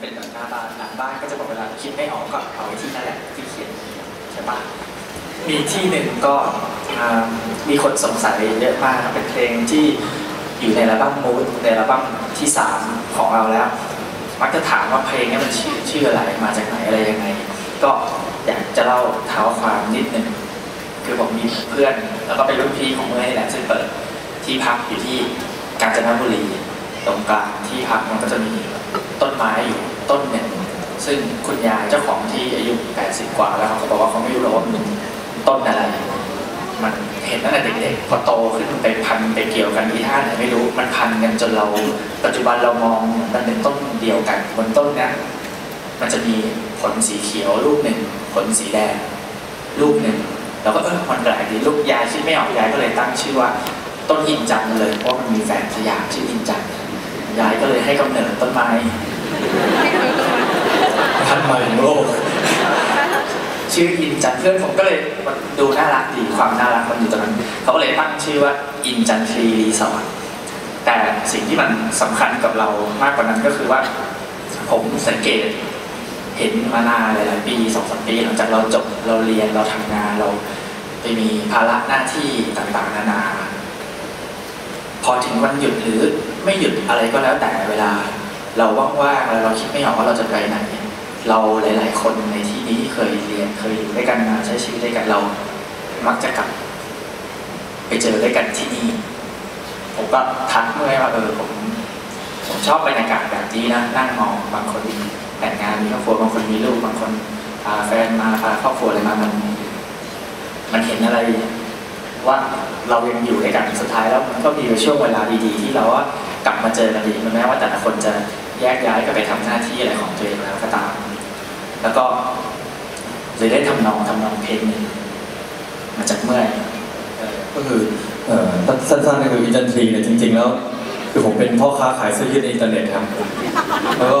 เป็นแบบหน้าบ้านหลังบ้านก็จะบอกเวลาคิดไม่ออกก็เอาไว้ที่นั่นแหละที่เขียนใช่ปะมีที่หนึ่งก็มีคนสงสัยเยอะมากเป็นเพลงที่อยู่ในอัลบั้มมูดในอัลบั้มที่สามของเราแล้ว มักจะถามว่าเพลงนี้มันชื่อชื่ออะไรมาจากไหนอะไรยังไง ก็อยากจะเล่าเท้าความนิดนึงคือผมมีเพื่อน แล้วก็เป็นรุ่นพี่ของเมื่อนี่แหละซึ่งเปิดที่พักอยู่ที่กาญจนบุรี ตรงกลางที่พักมันก็จะมีต้นไม้อยู่ต้นหนึ่งซึ่งคุณยายเจ้าของที่อายุ 80 กว่าแล้วเขาก็บอกว่าเขาไม่รู้หรอกว่ามันต้นอะไร มันเห็นตั้งแต่เด็กๆพอโตขึ้นไปพันไปเกี่ยวกันที่ท่าไหนไม่รู้มันพันกันจนเรา ปัจจุบันเรามองมันเป็นต้นเดียวกันบนต้นเนี้ยมันจะมีผลสีเขียวลูกหนึ่งผลสีแดงลูกหนึ่งแล้วก็เออมันแปลกดีลูกยายคิดไม่ออกยายก็เลยตั้งชื่อว่า ต้นอินจันเลยเพราะมันมีแฟนสยามชื่ออินจัน ยายก็เลยให้กำเนิดต้นไม้พันใหม่ของโลกชื่ออินจันทร์เพื่อนผมก็เลยมันดูน่ารักดีความน่ารักมันอยู่ตรงนั้นเขาก็เลยตั้งชื่อว่าอินจันทรีรีสอร์ทแต่สิ่งที่มันสำคัญกับเรามากกว่านั้นก็คือว่า ผมสังเกตเห็นมานานหลายๆปีสองสามปีหลังจากเราจบเราเรียนเราทำงานเราไปมีภาระหน้าที่ต่างๆ นานา พอถึงวันหยุดหรือไม่หยุดอะไรก็แล้วแต่เวลา เราว่างๆแล้วเราคิดไม่ออกว่าเราจะไปไหน เราหลายๆ คนในที่นี้เคยเรียนเคยอยู่ด้วยกันมาใช้ชีวิตด้วยกันเรา มักจะกลับ ไปเจอด้วยกันที่นี่ผมก็ทักเมื่อว่าเออผมผมชอบบรรยากาศแบบนี้นะนั่งมองบางคนแต่งงานมีครอบครัวบางคนมีลูกบางคนพาแฟนมาพาครอบครัวอะไรมามัน มันเห็นอะไร ว่าเรายังอยู่ด้กันสุดท้ายแล้วมันก็มีช่วงเวลาดีๆ ที่เราว่ากลับมาเจอกันดีแม้ว่าแต่ละคนจะแยกย้ายกันไปทำหน้าที่อะไรของตัวเองแล้วก็ตาม แล้วก็เลยได้ทำนองทำนองเพลงหนึ่งมาจากเมื่อยก็คือเออสั้นๆก็คืออินจันทรีเนี่ยจริง ๆ แล้ว คือผมเป็นพ่อค้าขายเสื้อยืดในอินเทอร์เน็ตครับแล้วก็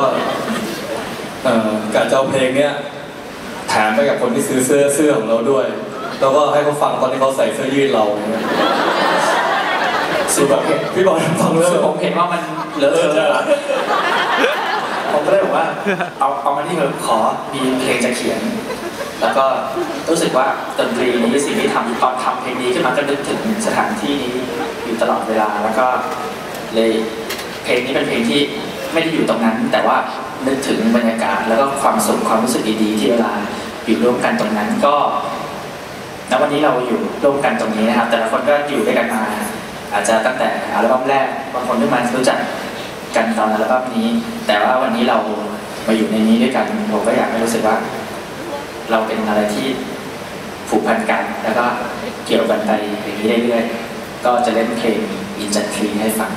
การจะเอาเพลงเนี้ยแถมไปกับคนที่ซื้อเสื้อเสื้อของเราด้วย แล้วก็ให้เขาฟังตอนที่เขาใส่เสื้อยืดเราเนี่ยซึ่งผมเห็นพี่บอลฟังแล้วซึ่งผมเห็นว่ามันเลอะเทอะผมก็เลยบอกว่าเอาเอามาที่เถอะขอมีเพลงจะเขียน แล้วก็รู้สึกว่าดนตรีนี้สิ่งที่ทำตอนทำเพลงนี้ขึ้นมาก็นึกถึงสถานที่นี้อยู่ตลอดเวลาแล้วก็เลยเพลงนี้เป็นเพลงที่ไม่ได้อยู่ตรงนั้น แต่ว่านึกถึงบรรยากาศแล้วก็ความสุขความรู้สึกดีๆที่เวลาอยู่ร่วมกันตรงนั้นก็ ณวันนี้เราอยู่ร่วมกันตรงนี้นะครับ แต่ละคนก็อยู่ด้วยกันมา อาจจะตั้งแต่อัลบั้มแรกบางคนเพิ่งมารู้จักกันตอนอัลบั้มนี้ แต่ว่าวันนี้เรามาอยู่ในนี้ด้วยกันผมก็อยากให้รู้สึกว่า เราเป็นอะไรที่ผูกพันกัน แล้วก็เกี่ยวกันไปอย่างนี้เรื่อยๆก็จะเล่นเพลงอินจันทรีให้ฟัง